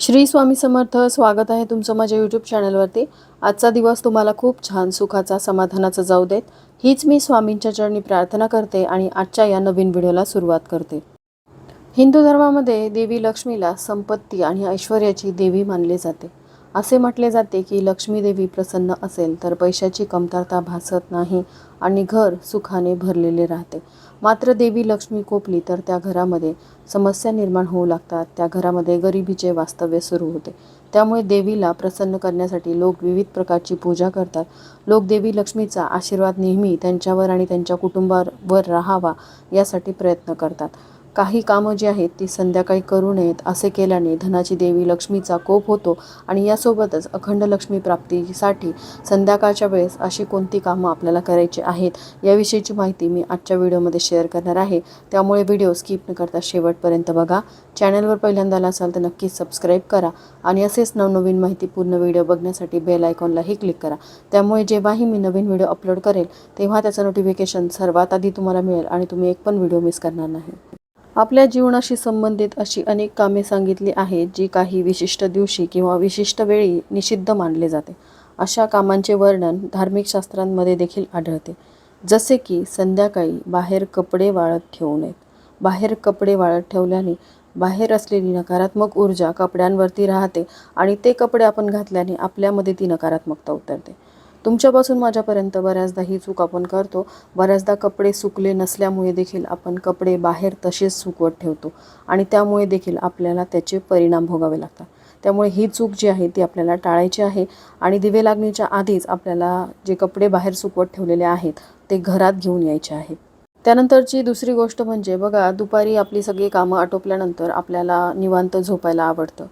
श्री स्वामी समर्थ स्वागत आहे तुमचं माझ्या यूट्यूब चॅनलवरती आजचा दिवस तुम्हाला खूप छान सुखाचा समाधानाचा जाऊ देत. हीच मी स्वामींच्या चरणी प्रार्थना करते आणि आजच्या या नवीन व्हिडिओला सुरुवात करते. हिंदू धर्मामध्ये देवी लक्ष्मीला संपत्ती आणि ऐश्वर्याची देवी मानले जाते. असे म्हटले जाते की लक्ष्मी देवी प्रसन्न असेल तर पैशाची कमतरता भासत नाही आणि घर सुखाने भरलेले राहते. मात्र देवी लक्ष्मी कोपली तर त्या घरामध्ये समस्या निर्माण होऊ लागतात. त्या घरामध्ये गरिबीचे वास्तव्य सुरू होते. त्यामुळे देवीला प्रसन्न करण्यासाठी लोक विविध प्रकारची पूजा करतात. लोक देवी लक्ष्मीचा आशीर्वाद नेहमी त्यांच्यावर आणि त्यांच्या कुटुंबावर राहावा यासाठी प्रयत्न करतात. काही कामं जी आहेत ती संध्याकाळी करू नयेत असे केल्याने धनाची देवी लक्ष्मीचा कोप होतो आणि यासोबतच अखंड लक्ष्मी प्राप्तीसाठी संध्याकाळच्या वेळेस अशी कोणती कामं आपल्याला करायची आहेत याविषयीची माहिती मी आजच्या व्हिडिओमध्ये शेअर करणार आहे. त्यामुळे व्हिडिओ स्किप न करता शेवटपर्यंत बघा. चॅनलवर पहिल्यांदा आला असाल तर नक्कीच सबस्क्राईब करा आणि असेच नवनवीन माहिती पूर्ण व्हिडिओ बघण्यासाठी बेल आयकॉनलाही क्लिक करा. त्यामुळे जेव्हाही मी नवीन व्हिडिओ अपलोड करेल तेव्हा त्याचं नोटिफिकेशन सर्वात आधी तुम्हाला मिळेल आणि तुम्ही एक पण व्हिडिओ मिस करणार नाही. आपल्या जीवनाशी संबंधित अशी अनेक कामे सांगितली आहेत जी काही विशिष्ट दिवशी किंवा विशिष्ट वेळी निषिद्ध मानले जाते. अशा कामांचे वर्णन धार्मिक शास्त्रांमध्ये देखील आढळते. जसे की संध्याकाळी बाहेर कपडे वाळत ठेवू नयेत. बाहेर कपडे वाळत ठेवल्याने बाहेर असलेली नकारात्मक ऊर्जा कपड्यांवरती राहते आणि ते कपडे आपण घातल्याने आपल्यामध्ये ती नकारात्मकता उतरते. तुमच्यापासून माझ्यापर्यंत बऱ्याचदा ही चूक आपण करतो. बऱ्याचदा कपडे सुकले नसल्यामुळे देखील आपण कपडे बाहेर तसेच सुकवत ठेवतो आणि त्यामुळे देखील आपल्याला त्याचे परिणाम भोगावे लागतात. त्यामुळे ही चूक जी आहे ती आपल्याला टाळायची आहे आणि दिवे लागणीच्या आधीच आपल्याला जे कपडे बाहेर सुकवत ठेवलेले आहेत ते घरात घेऊन यायचे आहेत त्यानंतरची दुसरी गोष्ट म्हणजे बघा दुपारी आपली सगळी कामं आटोपल्यानंतर आपल्याला निवांत झोपायला आवडतं.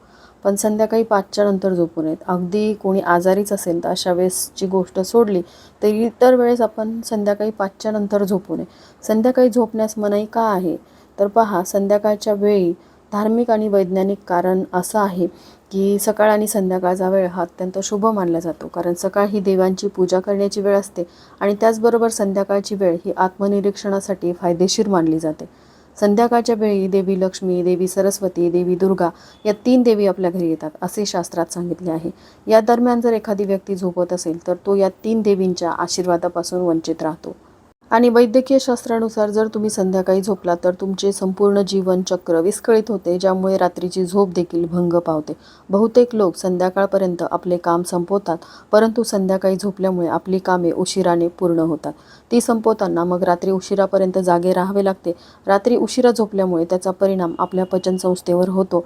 पण संध्याकाळी पाचच्या नंतर झोपू नयेत अगदी कोणी आजारीच असेल तर अशा वेळेसची गोष्ट सोडली तर इतर वेळेस आपण संध्याकाळी पाचच्या नंतर झोपू नये संध्याकाळी झोपण्यास मनाई का आहे? तर पहा संध्याकाळच्या वेळी धार्मिक आणि वैज्ञानिक कारण असं आहे की सकाळ आणि संध्याकाळचा वेळ हा अत्यंत शुभ मानला जातो. कारण सकाळ ही देवांची पूजा करण्याची वेळ असते आणि त्याचबरोबर संध्याकाळची वेळ ही आत्मनिरीक्षणासाठी फायदेशीर मानली जाते. संध्याकाळच्या वेळी देवी लक्ष्मी देवी सरस्वती देवी दुर्गा या तीन देवी आपल्या घरी येतात असे शास्त्रात सांगितले आहे. या दरम्यान जर एखादी व्यक्ती झोपत असेल तर तो या तीन देवींच्या आशीर्वादापासून वंचित राहतो. आणि वैद्यकीय शास्त्रानुसार जर तुम्ही संध्याकाळी झोपला तर तुमचे संपूर्ण जीवनचक्र विस्कळीत होते ज्यामुळे रात्रीची झोप देखील भंग पावते. बहुतेक लोक संध्याकाळपर्यंत आपले काम संपवतात परंतु संध्याकाळी झोपल्यामुळे आपली कामे उशिराने पूर्ण होतात. ती संपवताना मग रात्री उशिरापर्यंत जागे राहावे लागते. रात्री उशिरा झोपल्यामुळे त्याचा परिणाम आपल्या पचनसंस्थेवर होतो.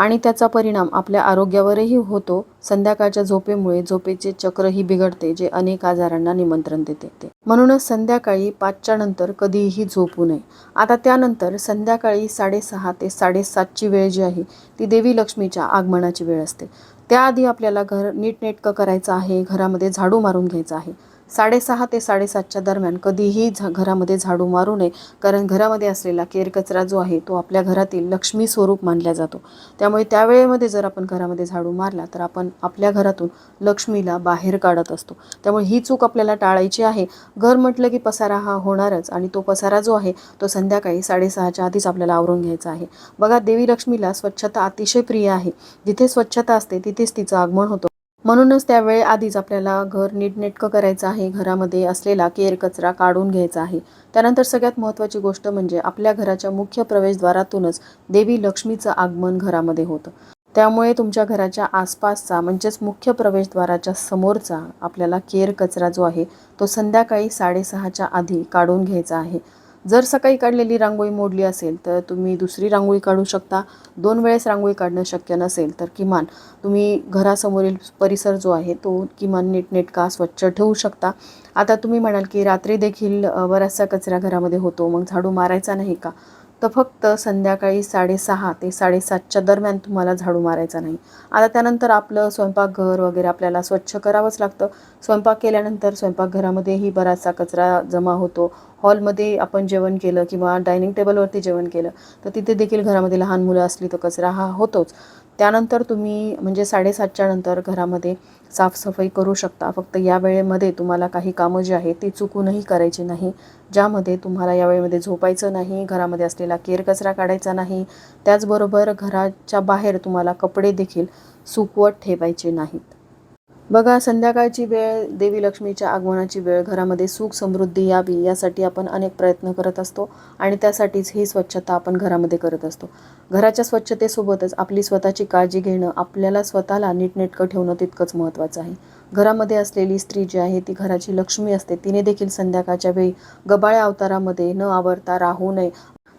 आणि त्याचा परिणाम आपल्या आरोग्यावरही होतो. संध्याकाळच्या झोपेमुळे झोपेचे चक्रही बिघडते जे अनेक आजारांना निमंत्रण देते. म्हणूनच संध्याकाळी पाचच्या नंतर कधीही झोपू नये. आता त्यानंतर संध्याकाळी साडेसहा ते साडेसातची वेळ जी आहे ती देवी लक्ष्मीच्या आगमनाची वेळ असते. त्याआधी आपल्याला घर नीटनेटकं करायचं आहे घरामध्ये झाडू मारून घ्यायचं आहे. साडेसहा ते साडेसातच्या दरम्यान कधीही झा घरामध्ये झाडू मारू नये. कारण घरामध्ये असलेला केर कचरा जो आहे तो आपल्या घरातील लक्ष्मी स्वरूप मानला जातो. त्यामुळे त्यावेळेमध्ये जर आपण घरामध्ये झाडू मारला तर आपण आपल्या घरातून लक्ष्मीला बाहेर काढत असतो. त्यामुळे ही चूक आपल्याला टाळायची आहे. घर म्हटलं की पसारा हा होणारच आणि तो पसारा जो आहे तो संध्याकाळी साडेसहाच्या आधीच आपल्याला आवरून घ्यायचा आहे. बघा देवी लक्ष्मीला स्वच्छता अतिशय प्रिय आहे. जिथे स्वच्छता असते तिथेच तिचं आगमन होतं. म्हणूनच त्यावेळी आधीच आपल्याला घर नीटनेटकं करायचं आहे घरामध्ये असलेला केर कचरा काढून घ्यायचा आहे. त्यानंतर सगळ्यात महत्त्वाची गोष्ट म्हणजे आपल्या घराच्या मुख्य प्रवेशद्वारातूनच देवी लक्ष्मीचं आगमन घरामध्ये होतं. त्यामुळे तुमच्या घराच्या आसपासचा म्हणजेच मुख्य प्रवेशद्वाराच्या समोरचा आपल्याला केर कचरा जो आहे तो संध्याकाळी साडेसहाच्या आधी काढून घ्यायचा आहे. जर सकाळी काढलेली रांगोळी मोडली असेल तर तुम्ही दुसरी रांगोळी काढू शकता. दोन वेळेस रांगोळी काढणं शक्य नसेल तर किमान तुम्ही घरासमोरील परिसर जो आहे तो किमान नीटनेटका स्वच्छ ठेवू शकता. आता तुम्ही म्हणाल की रात्री देखील बराचसा कचरा घरामध्ये होतो मग झाडू मारायचा नाही का? तर फक्त संध्याकाळी साडेसहा ते साडेसातच्या दरम्यान तुम्हाला झाडू मारायचा नाही. आता त्यानंतर आपलं स्वयंपाकघर वगैरे आपल्याला स्वच्छ करावंच लागतं. स्वयंपाक केल्यानंतर स्वयंपाकघरामध्येही बराचसा कचरा जमा होतो. हॉलमध्ये आपण जेवण केलं किंवा डायनिंग टेबलवरती जेवण केलं तर तिथे देखील घरामध्ये लहान मुलं असली तर कचरा हा होतोच. त्यानंतर तुम्ही म्हणजे साडेसातच्या नंतर घरामध्ये साफसफाई करू शकता. फक्त या वेळेमध्ये तुम्हाला काही कामं जी आहेत ती चुकूनही करायची नाही. ज्यामध्ये तुम्हाला या वेळेमध्ये झोपायचं नाही घरामध्ये असलेला केरकचरा काढायचा नाही त्याचबरोबर घराच्या बाहेर तुम्हाला कपडे देखील सुकवत ठेवायचे नाहीत. बघा संध्याकाळची वेळ देवी लक्ष्मीच्या आगमनाची वेळ घरामध्ये सुख समृद्धी यावी यासाठी आपण अनेक प्रयत्न करत असतो आणि त्यासाठीच ही स्वच्छता आपण घरामध्ये करत असतो. घराच्या स्वच्छतेसोबतच आपली स्वतःची काळजी घेणं आपल्याला स्वतःला नीटनेटकं ठेवणं तितकंच महत्त्वाचं आहे. घरामध्ये असलेली स्त्री जी आहे ती घराची लक्ष्मी असते. तिने देखील संध्याकाळच्या वेळी गबाळ्या अवतारामध्ये न आवरता राहू नये.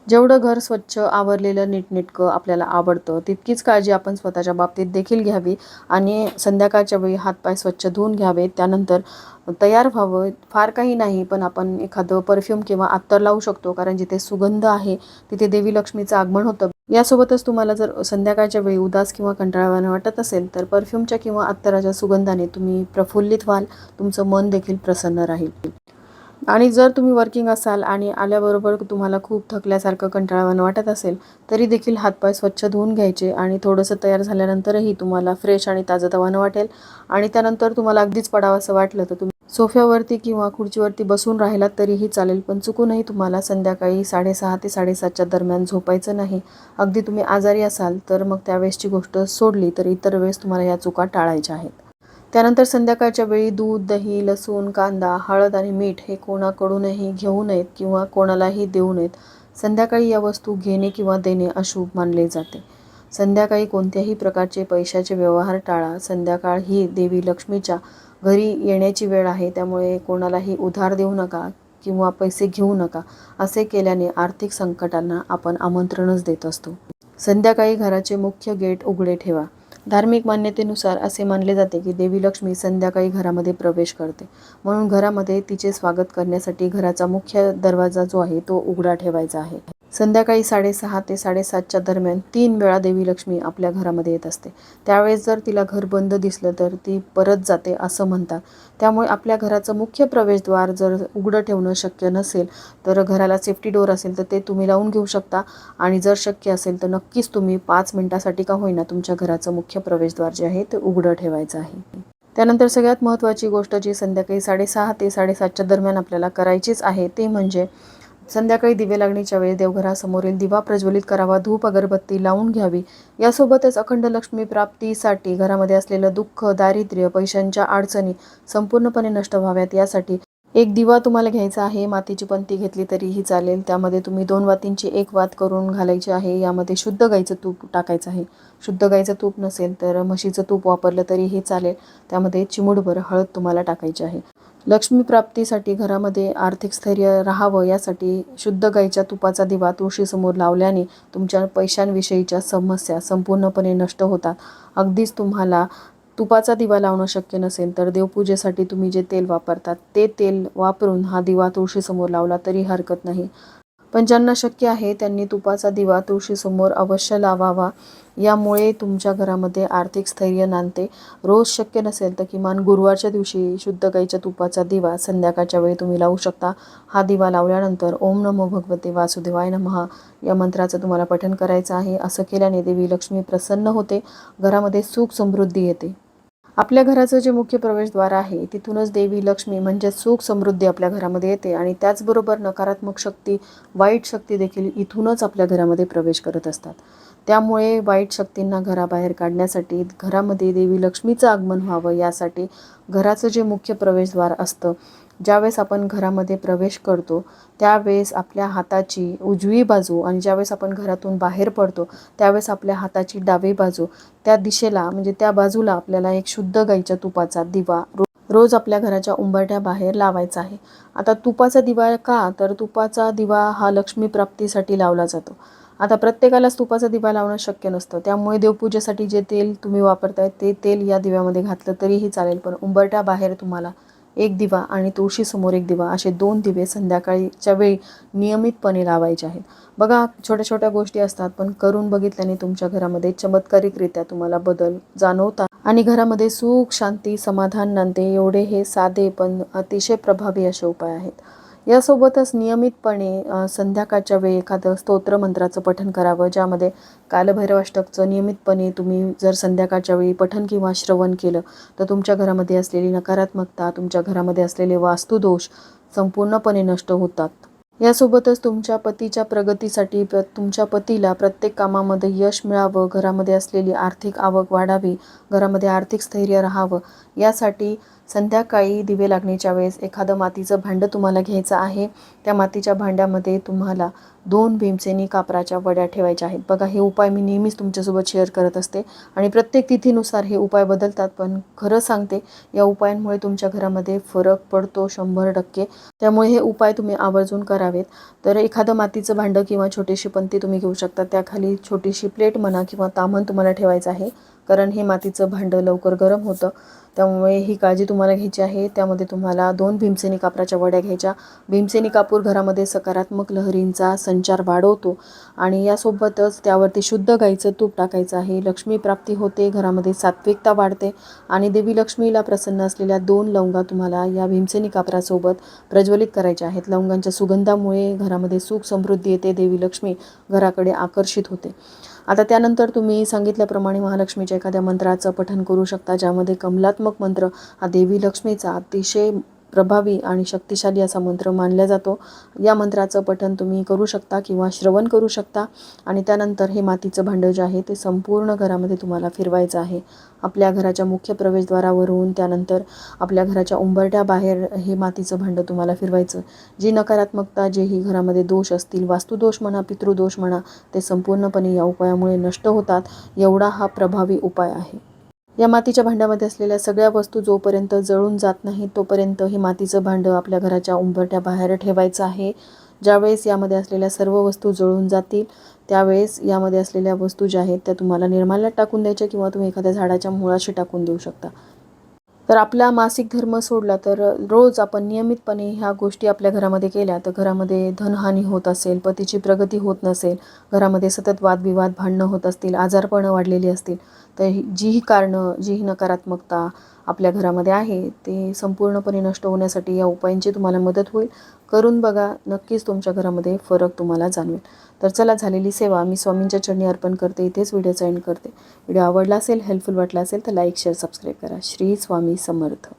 जेवढं घर स्वच्छ आवरलेलं नीटनेटकं आपल्याला आवडतं तितकीच काळजी आपण स्वतःच्या बाबतीत देखील घ्यावी आणि संध्याकाळच्या वेळी हातपाय स्वच्छ धुवून घ्यावे त्यानंतर तयार व्हावं. फार काही नाही पण आपण एखादं परफ्यूम किंवा अत्तर लावू शकतो कारण जिथे सुगंध आहे तिथे देवी लक्ष्मीचं आगमन होतं. यासोबतच तुम्हाला जर संध्याकाळच्या वेळी उदास किंवा कंटाळवानं वाटत असेल तर परफ्यूमच्या किंवा अत्तराच्या सुगंधाने तुम्ही प्रफुल्लित व्हाल. तुमचं मन देखील प्रसन्न राहील. आणि जर तुम्ही वर्किंग असाल आणि आल्याबरोबर तुम्हाला खूप थकल्यासारखं कंटाळावाणं वाटत असेल तरी देखील हातपाय स्वच्छ धुवून घ्यायचे आणि थोडंसं तयार झाल्यानंतरही तुम्हाला फ्रेश आणि ताजंतवानं वाटेल. आणि त्यानंतर तुम्हाला अगदीच पडावंसं वाटलं तर तुम्ही सोफ्यावरती किंवा खुर्चीवरती बसून राहिलात तरीही चालेल पण चुकूनही तुम्हाला संध्याकाळी साडेसहा ते साडेसातच्या दरम्यान झोपायचं नाही. अगदी तुम्ही आजारी असाल तर मग त्यावेळेसची गोष्ट सोडली तर इतर वेळेस तुम्हाला या चुका टाळायच्या आहेत. त्यानंतर संध्याकाळच्या वेळी दूध दही लसूण कांदा हळद आणि मीठ हे कोणाकडूनही घेऊ नयेत किंवा कोणालाही देऊ नयेत. संध्याकाळी या वस्तू घेणे किंवा देणे अशुभ मानले जाते. संध्याकाळी कोणत्याही प्रकारचे पैशाचे व्यवहार टाळा. संध्याकाळ ही देवी लक्ष्मीच्या घरी येण्याची वेळ आहे त्यामुळे कोणालाही उधार देऊ नका किंवा पैसे घेऊ नका असे केल्याने आर्थिक संकटांना आपण आमंत्रणच देत असतो. संध्याकाळी घराचे मुख्य गेट उघडे ठेवा. धार्मिक मान्यतेनुसार असे मानले जाते की देवी लक्ष्मी संध्याकाळी घरामध्ये प्रवेश करते. म्हणून घरामध्ये तिचे स्वागत करण्यासाठी घराचा मुख्य दरवाजा जो आहे तो उघडा ठेवायचा आहे. संध्याकाळी साडेसहा ते साडेसातच्या दरम्यान तीन वेळा देवी लक्ष्मी आपल्या घरामध्ये येत असते. त्यावेळेस जर तिला घर बंद दिसलं तर ती परत जाते असं म्हणतात. त्यामुळे आपल्या घराचं मुख्य प्रवेशद्वार जर उघडं ठेवणं शक्य नसेल तर घराला सेफ्टी डोअर असेल तर ते तुम्ही लावून घेऊ शकता. आणि जर शक्य असेल तर नक्कीच तुम्ही पाच मिनटासाठी का होईना तुमच्या घराचं मुख्य प्रवेशद्वार जे आहे ते उघडं ठेवायचं आहे. त्यानंतर सगळ्यात महत्त्वाची गोष्ट जी संध्याकाळी साडेसहा ते साडेसातच्या दरम्यान आपल्याला करायचीच आहे ते म्हणजे संध्याकाळी दिवे लागणीच्या वेळी देवघरासमोरील दिवा प्रज्वलित करावा धूप अगरबत्ती लावून घ्यावी. यासोबतच अखंड लक्ष्मी प्राप्तीसाठी घरामध्ये असलेलं दुःख दारिद्र्य पैशांच्या अडचणी संपूर्णपणे नष्ट व्हाव्यात. यासाठी एक दिवा तुम्हाला घ्यायचा आहे मातीची पंती घेतली तरीही चालेल. त्यामध्ये तुम्ही दोन वातींची एक वात करून घालायची आहे. यामध्ये शुद्ध गाईचं तूप टाकायचं आहे. शुद्ध गाईचं तूप नसेल तर म्हशीचं तूप वापरलं तरीही चालेल. त्यामध्ये चिमूडभर हळद तुम्हाला टाकायची आहे. लक्ष्मी प्राप्तीसाठी घरामध्ये आर्थिक स्थैर्य राहावं यासाठी शुद्ध गाईच्या तुपाचा दिवा तुळशीसमोर लावल्याने तुमच्या पैशांविषयीच्या समस्या संपूर्णपणे नष्ट होतात. अगदीच तुम्हाला तुपाचा दिवा लावणं शक्य नसेल तर देवपूजेसाठी तुम्ही जे तेल वापरतात ते तेल वापरून हा दिवा तुळशीसमोर लावला तरी हरकत नाही. पण ज्यांना शक्य आहे त्यांनी तुपाचा दिवा तुळशीसमोर अवश्य लावावा. यामुळे तुमच्या घरामध्ये आर्थिक स्थैर्य नांदते. रोज शक्य नसेल तर किमान गुरुवारच्या दिवशी शुद्ध गाईच्या तुपाचा दिवा संध्याकाळच्या वेळी तुम्ही लावू शकता. हा दिवा लावल्यानंतर ओम नमो भगवते वासुदेवाय नमः. या मंत्राचं तुम्हाला पठण करायचं आहे. असं केल्याने देवी लक्ष्मी प्रसन्न होते. घरामध्ये सुख समृद्धी येते. आपल्या घराचं जे मुख्य प्रवेशद्वार आहे तिथूनच देवी लक्ष्मी म्हणजे सुख समृद्धी आपल्या घरामध्ये येते आणि त्याचबरोबर नकारात्मक शक्ती वाईट शक्ती देखील इथूनच आपल्या घरामध्ये प्रवेश करत असतात. त्यामुळे वाईट शक्तींना घराबाहेर काढण्यासाठी घरामध्ये देवी लक्ष्मीचं आगमन व्हावं यासाठी घराचं जे मुख्य प्रवेशद्वार असतं ज्यावेळेस आपण घरामध्ये प्रवेश करतो त्यावेळेस आपल्या हाताची उजवी बाजू आणि ज्यावेळेस आपण घरातून बाहेर पडतो त्यावेळेस आपल्या हाताची डावी बाजू त्या दिशेला म्हणजे त्या बाजूला आपल्याला एक शुद्ध गाईच्या तुपाचा दिवा रोज आपल्या घराच्या उंबरठ्याबाहेर लावायचा आहे. आता तुपाचा दिवा का? तर तुपाचा दिवा हा लक्ष्मी प्राप्तीसाठी लावला जातो. आता प्रत्येकालाच तुपाचा दिवा लावणं शक्य नसतं. त्यामुळे देवपूजेसाठी जे तेल तुम्ही वापरताय ते तेल या दिव्यामध्ये घातलं तरीही चालेल पण उंबरठ्या बाहेर तुम्हाला एक दिवा आणि तुळशीसमोर एक दिवा असे दोन दिवे संध्याकाळीच्या वेळी नियमितपणे लावायचे आहेत. बघा छोट्या छोट्या गोष्टी असतात पण करून बघितल्याने तुमच्या घरामध्ये चमत्कारिकरित्या तुम्हाला बदल जाणवतात आणि घरामध्ये सुख शांती समाधान नांदते एवढे हे साधे पण अतिशय प्रभावी असे उपाय आहेत. यासोबतच नियमितपणे संध्याकाळच्या वेळी एखादं स्तोत्र मंत्राचं पठण करावं ज्यामध्ये कालभैरवाष्टकचं नियमितपणे तुम्ही जर संध्याकाळच्या वेळी पठण किंवा श्रवण केलं तर तुमच्या घरामध्ये असलेली नकारात्मकता तुमच्या घरामध्ये असलेले वास्तुदोष संपूर्णपणे नष्ट होतात. यासोबतच तुमच्या पतीच्या प्रगतीसाठी प्र तुमच्या पतीला प्रत्येक कामामध्ये यश मिळावं घरामध्ये असलेली आर्थिक आवक वाढावी घरामध्ये आर्थिक स्थैर्य राहावं यासाठी संध्याकाळी दिवे लागण्याच्या वेळेस एखादं मातीचं भांडं तुम्हाला घ्यायचं आहे. त्या मातीच्या भांड्यामध्ये तुम्हाला दोन भीमसेनी कापराच्या वड्या ठेवायच्या आहेत. बघा हे उपाय मी नेहमीच तुमच्यासोबत शेअर करत असते आणि प्रत्येक तिथीनुसार हे उपाय बदलतात पण खरं सांगते या उपायांमुळे तुमच्या घरामध्ये फरक पडतो शंभर टक्के. त्यामुळे हे उपाय तुम्ही आवर्जून करावेत. तर एखादं मातीचं भांडं किंवा छोटीशी पंती तुम्ही घेऊ शकता. त्याखाली छोटीशी प्लेट म्हणा किंवा तामण तुम्हाला ठेवायचं आहे. कारण हे मातीचं भांडं लवकर गरम होतं. त्यामुळे ही काळजी तुम्हाला घ्यायची आहे. त्यामध्ये तुम्हाला दोन भीमसेनी कापराच्या वड्या घ्यायच्या. भीमसेनी कापूर घरामध्ये सकारात्मक लहरींचा संचार वाढवतो आणि यासोबतच त्यावरती शुद्ध गाईचं तूप टाकायचं आहे. लक्ष्मी प्राप्ती होते घरामध्ये सात्विकता वाढते आणि देवी लक्ष्मीला प्रसन्न असलेल्या दोन लवंगा तुम्हाला या भीमसेनी कापरासोबत प्रज्वलित करायच्या आहेत. लवंगांच्या सुगंधामुळे घरामध्ये सुख समृद्धी येते. देवी लक्ष्मी घराकडे आकर्षित होते. आता त्यानंतर तुम्ही सांगितल्याप्रमाणे महालक्ष्मीच्या एखाद्या मंत्राचं पठण करू शकता ज्यामध्ये कमलात्मक मंत्र हा देवी लक्ष्मीचा अतिशय प्रभावी आणि शक्तिशाली असा मंत्र मानला जातो. या मंत्राचं पठण तुम्ही करू शकता किंवा श्रवण करू शकता. आणि त्यानंतर हे मातीचं भांडं जे आहे ते संपूर्ण घरामध्ये तुम्हाला फिरवायचं आहे. आपल्या घराच्या मुख्य प्रवेशद्वारावरून त्यानंतर आपल्या घराच्या उंबरट्या बाहेर हे मातीचं भांडं तुम्हाला फिरवायचं. जी नकारात्मकता जेही घरामध्ये दोष असतील वास्तुदोष म्हणा पितृदोष म्हणा ते संपूर्णपणे या उपायामुळे नष्ट होतात. एवढा हा प्रभावी उपाय आहे. या मातीच्या भांड्यामध्ये असलेल्या सगळ्या वस्तू जोपर्यंत जळून जात नाही तोपर्यंत हे मातीचं भांडं आपल्या घराच्या उंबरट्या बाहेर ठेवायचं आहे. ज्यावेळेस यामध्ये असलेल्या सर्व वस्तू जळून जातील त्यावेळेस यामध्ये असलेल्या वस्तू ज्या आहेत त्या तुम्हाला निर्माल्यात टाकून द्यायच्या किंवा तुम्ही एखाद्या झाडाच्या मुळाशी टाकून देऊ शकता. तर आपला मासिक धर्म सोडला तर रोज आपण नियमितपणे ह्या गोष्टी आपल्या घरामध्ये केल्या तर घरामध्ये धनहानी होत असेल पतीची प्रगती होत नसेल घरामध्ये सतत वादविवाद भांडणं होत असतील आजारपणं वाढलेली असतील तर ही जीही कारणं जीही नकारात्मकता आपल्या घरामध्ये आहे ते संपूर्णपणे नष्ट होण्यासाठी या उपायांची तुम्हाला मदत होईल. करून बघा नक्कीच तुमच्या घरामध्ये फरक तुम्हाला जाणवेल. तर चला झालेली सेवा मी स्वामींच्या चरणी अर्पण करते इथेच व्हिडिओचा एंड करते. व्हिडिओ आवडला असेल हेल्पफुल वाटला असेल तर लाईक शेअर सबस्क्राईब करा. श्री स्वामी समर्थ.